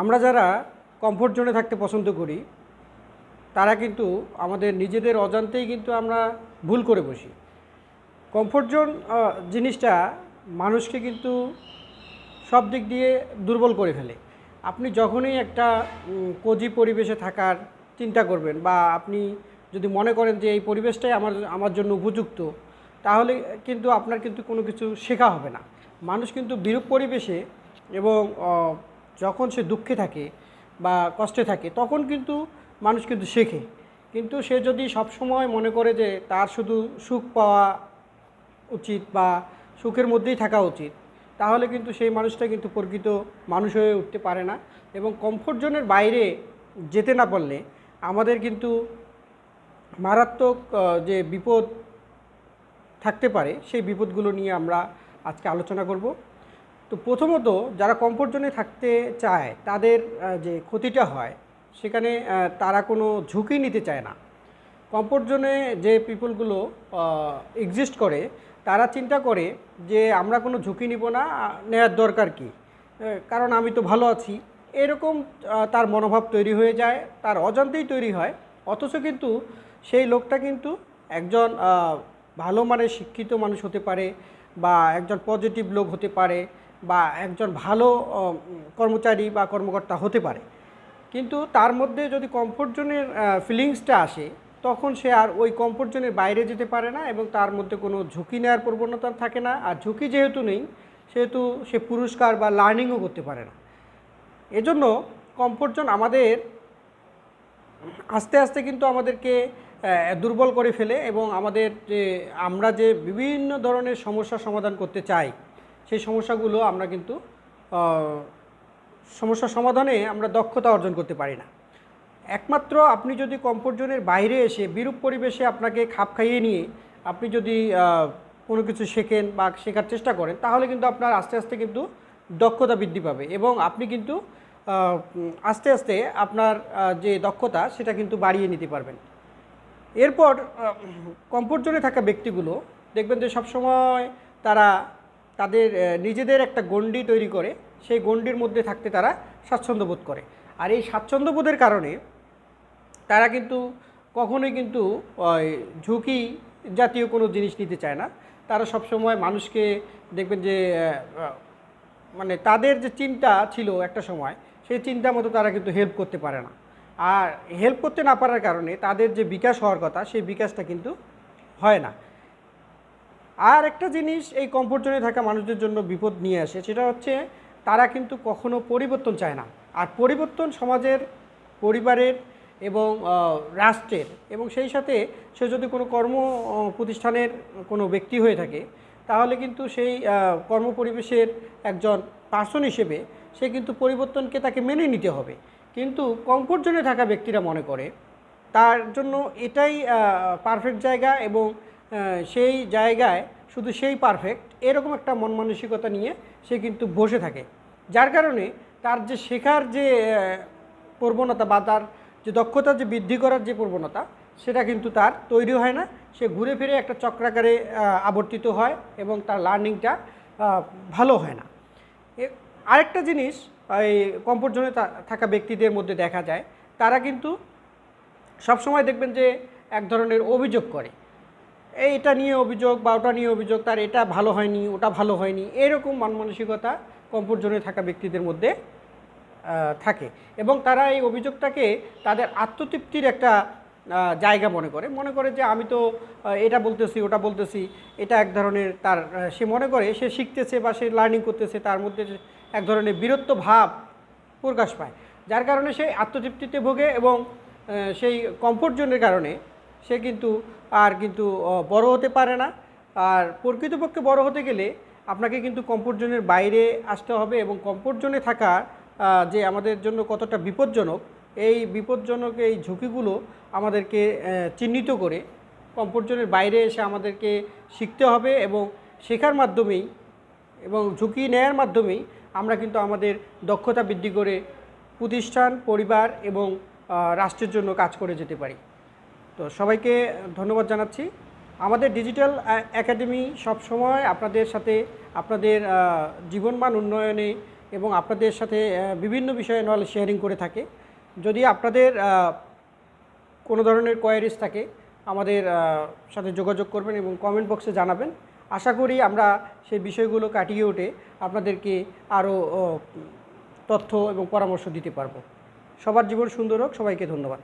আমরা যারা কমফোর্ট জোনে থাকতে পছন্দ করি, তারা কিন্তু আমাদের নিজেদের অজান্তেই কিন্তু আমরা ভুল করে বসি। কমফোর্ট জোন জিনিসটা মানুষকে কিন্তু সব দিক দিয়ে দুর্বল করে ফেলে। আপনি যখনই একটা কোজি পরিবেশে থাকার চিন্তা করবেন বা আপনি যদি মনে করেন যে এই পরিবেশটাই আমার আমার জন্য উপযুক্ত, তাহলে কিন্তু আপনার কিন্তু কোনো কিছু শেখা হবে না। মানুষ কিন্তু বিরূপ পরিবেশে এবং যখন সে দুঃখে থাকে বা কষ্টে থাকে, তখন কিন্তু মানুষ কিন্তু শেখে। কিন্তু সে যদি সবসময় মনে করে যে তার শুধু সুখ পাওয়া উচিত বা সুখের মধ্যেই থাকা উচিত, তাহলে কিন্তু সেই মানুষটা কিন্তু প্রকৃত মানুষ হয়ে উঠতে পারে না এবং কমফোর্ট জোনের বাইরে যেতে না পারলে আমাদের কিন্তু মারাত্মক যে বিপদ থাকতে পারে, সেই বিপদগুলো নিয়ে আমরা আজকে আলোচনা করব। তো প্রথমত যারা কমফোর্ট জোনে থাকতে চায়, তাদের যে ক্ষতিটা হয়, সেখানে তারা কোনো ঝুঁকি নিতে চায় না। কমফোর্ট জোনে যে পিপলগুলো এক্সিস্ট করে, তারা চিন্তা করে যে আমরা কোনো ঝুঁকি নিব না নেওয়ার দরকার কি? কারণ আমি তো ভালো আছি। এরকম তার মনোভাব তৈরি হয়ে যায়, তার অজান্তেই তৈরি হয়। অথচ কিন্তু সেই লোকটা কিন্তু একজন ভালো মানের শিক্ষিত মানুষ হতে পারে বা একজন পজিটিভ লোক হতে পারে। বা একজন ভালো কর্মচারী বা কর্মকর্তা হতে পারে। কিন্তু তার মধ্যে যদি কমফোর্ট জোনের ফিলিংসটা আসে, তখন সে আর ওই কমফোর্ট জোনের বাইরে যেতে পারে না এবং তার মধ্যে কোনো ঝুঁকি নেওয়ার প্রবণতা থাকে না। আর ঝুঁকি যেহেতু নেই, সেহেতু সে পুরস্কার বা লার্নিংও করতে পারে না। এজন্য কমফোর্ট জোন আমাদের আস্তে আস্তে কিন্তু আমাদেরকে দুর্বল করে ফেলে এবং আমাদের যে, আমরা যে বিভিন্ন ধরনের সমস্যার সমাধান করতে চাই সেই সমস্যাগুলো আমরা কিন্তু সমস্যা সমাধানে আমরা দক্ষতা অর্জন করতে পারি না। একমাত্র আপনি যদি কমফোর্ট জোনের বাইরে এসে বিরূপ পরিবেশে আপনাকে খাপ খাইয়ে নিয়ে আপনি যদি কোনো কিছু শেখেন বা শেখার চেষ্টা করেন, তাহলে কিন্তু আপনার আস্তে আস্তে কিন্তু দক্ষতা বৃদ্ধি পাবে এবং আপনি কিন্তু আস্তে আস্তে আপনার যে দক্ষতা সেটা কিন্তু বাড়িয়ে নিতে পারবেন। এরপর কমফোর্ট জোনে থাকা ব্যক্তিগুলো, দেখবেন যে সবসময় তারা তাদের নিজেদের একটা গণ্ডি তৈরি করে, সেই গণ্ডির মধ্যে থাকতে তারা স্বাচ্ছন্দ্য বোধ করে। আর এই স্বাচ্ছন্দ্য বোধের কারণে তারা কিন্তু কখনোই কিন্তু ঝুঁকি জাতীয় কোনো জিনিস নিতে চায় না। তারা সবসময় মানুষকে দেখবেন যে মানে তাদের যে চিন্তা ছিল একটা সময়, সেই চিন্তা মতো তারা কিন্তু হেল্প করতে পারে না। আর হেল্প করতে না পারার কারণে তাদের যে বিকাশ হওয়ার কথা, সেই বিকাশটা কিন্তু হয় না। আর একটা জিনিস এই কমফোর্ট জোনে থাকা মানুষদের জন্য বিপদ নিয়ে আসে সেটা হচ্ছে তারা কিন্তু কখনো পরিবর্তন চায় না। আর পরিবর্তন সমাজের পরিবারের এবং রাষ্ট্রের এবং সেই সাথে সে যদি কোনো কর্ম প্রতিষ্ঠানের কোনো ব্যক্তি হয়ে থাকে তাহলে কিন্তু সেই আহ, কর্মপরিবেশের একজন পার্সন হিসেবে সে কিন্তু পরিবর্তনকে তাকে মেনে নিতে হবে। কিন্তু কমফোর্ট জোনে থাকা ব্যক্তিরা মনে করে তার জন্য এটাই পারফেক্ট জায়গা এবং সেই জায়গায় শুধু সেই পারফেক্ট এরকম একটা মন মানসিকতা নিয়ে সে কিন্তু বসে থাকে। যার কারণে তার যে শেখার যে প্রবণতা বা তার যে দক্ষতা যে বৃদ্ধি করার যে প্রবণতা, সেটা কিন্তু তার তৈরি হয় না। সে ঘুরে ফিরে একটা চক্রাকারে আবর্তিত হয় এবং তার লার্নিংটা ভালো হয় না। আরেকটা জিনিস এই কমফোর্ট থাকা ব্যক্তিদের মধ্যে দেখা যায়, তারা কিন্তু সবসময় দেখবেন যে এক ধরনের অভিযোগ করে। এই এটা নিয়ে অভিযোগ বা ওটা নিয়ে অভিযোগ, তার এটা ভালো হয়নি, ওটা ভালো হয়নি, এরকম মান মানসিকতা কমফোর্ট থাকা ব্যক্তিদের মধ্যে থাকে। এবং তারা এই অভিযোগটাকে তাদের আত্মতৃপ্তির একটা জায়গা মনে করে। মনে করে যে আমি তো এটা বলতেছি, ওটা বলতেছি, এটা এক ধরনের তার সে মনে করে, সে শিখতেছে বা সে লার্নিং করতেছে, তার মধ্যে এক ধরনের বীরত্ব ভাব প্রকাশ পায়। যার কারণে সে আত্মতৃপ্তিতে ভোগে এবং সেই কমফোর্ট জোনের কারণে সে কিন্তু আর কিন্তু বড় হতে পারে না। আর প্রকৃতপক্ষে বড় হতে গেলে আপনাকে কিন্তু কমফোর্ট জোনের বাইরে আসতে হবে এবং কমফোর্ট জোনে থাকা যে আমাদের জন্য কতটা বিপজ্জনক, এই বিপজ্জনক এই ঝুঁকিগুলো আমাদেরকে চিহ্নিত করে কমফোর্ট জোনের বাইরে এসে আমাদেরকে শিখতে হবে এবং শেখার মাধ্যমেই এবং ঝুঁকি নেয়ার মাধ্যমেই আমরা কিন্তু আমাদের দক্ষতা বৃদ্ধি করে প্রতিষ্ঠান, পরিবার এবং রাষ্ট্রের জন্য কাজ করে যেতে পারি। তো সবাইকে ধন্যবাদ জানাচ্ছি। আমাদের ডিজিটাল একাডেমি সবসময় আপনাদের সাথে, আপনাদের জীবনমান উন্নয়নে এবং আপনাদের সাথে বিভিন্ন বিষয়ে নলেজ শেয়ারিং করে থাকে। যদি আপনাদের কোনো ধরনের কোয়ারিজ থাকে, আমাদের সাথে যোগাযোগ করবেন এবং কমেন্ট বক্সে জানাবেন। আশা করি আমরা সেই বিষয়গুলো কাটিয়ে উঠে আপনাদেরকে আরও তথ্য এবং পরামর্শ দিতে পারব। সবার জীবন সুন্দর হোক, সবাইকে ধন্যবাদ।